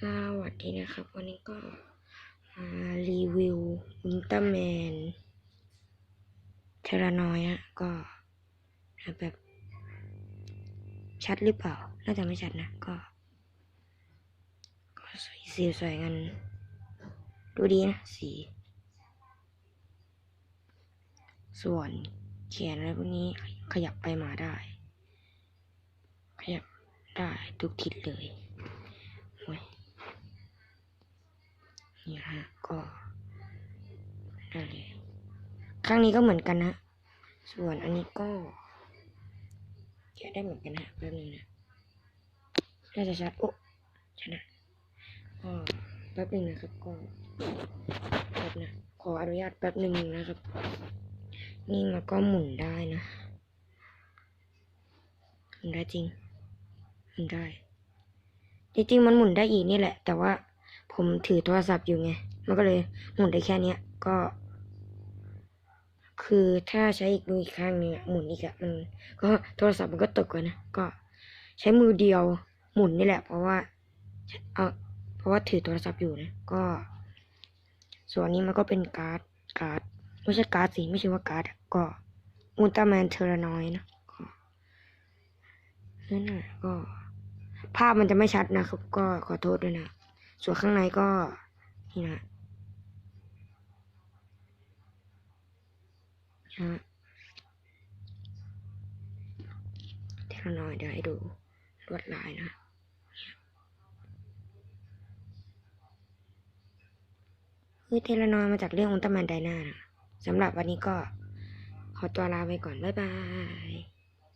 สวัสดีนะครับ วันนี้ก็มารีวิวอุลตร้าแมนเทรานอยอะก็แบบ ชัดหรือเปล่า น่าจะไม่ชัดนะ ก็ ก็สีสวยกัน ดูดีนะ สี ส่วนแขนอะไรพวกนี้ขยับไปมาได้ ขยับได้ทุกทิศเลยโอ้ย นี่ฮะก็ได้เลยข้างนี้ก็เหมือนกันนะ ส่วนอันนี้ก็แกได้เหมือนกันนะแป๊บนึงนะน่าจะชัดโอ้ชนะก็แป๊บนึงนะครับก็แป๊บนะขออนุญาตแป๊บนึงนะครับ นี่มันก็หมุนได้นะหมุนได้จริงหมุนได้จริงๆมันหมุนได้อีกนี่แหละ แต่ว่า ผมถือโทรศัพท์อยู่ไง มันก็เลยหมุนได้แค่เนี้ยก็ คือถ้าใช้อีกมืออีกข้างนึงหมุนอีกอะมัน ก็โทรศัพท์มันก็ตกกันนะก็ ใช้มือเดียวหมุนนี่แหละ เพราะว่าเอาเพราะว่าถือโทรศัพท์อยู่นะก็ ส่วนนี้มันก็เป็นการ์ดการ์ดไม่ใช่การ์ดสิไม่ใช่ว่าการ์ดก็อุลตร้าแมนเทอร์นอยนะก็นั่นแหละก็ ภาพมันจะไม่ชัดนะครับ ก็ขอโทษด้วยนะ ส่วนข้างในก็นี่นะฮะเทเลนอยเดี๋ยวให้ดูลวดลายนะคือเทเลนอยมาจากเรื่องอุลตร้าแมนไดนานะสำหรับวันนี้ก็ขอตัวลาไปก่อน บ๊ายบาย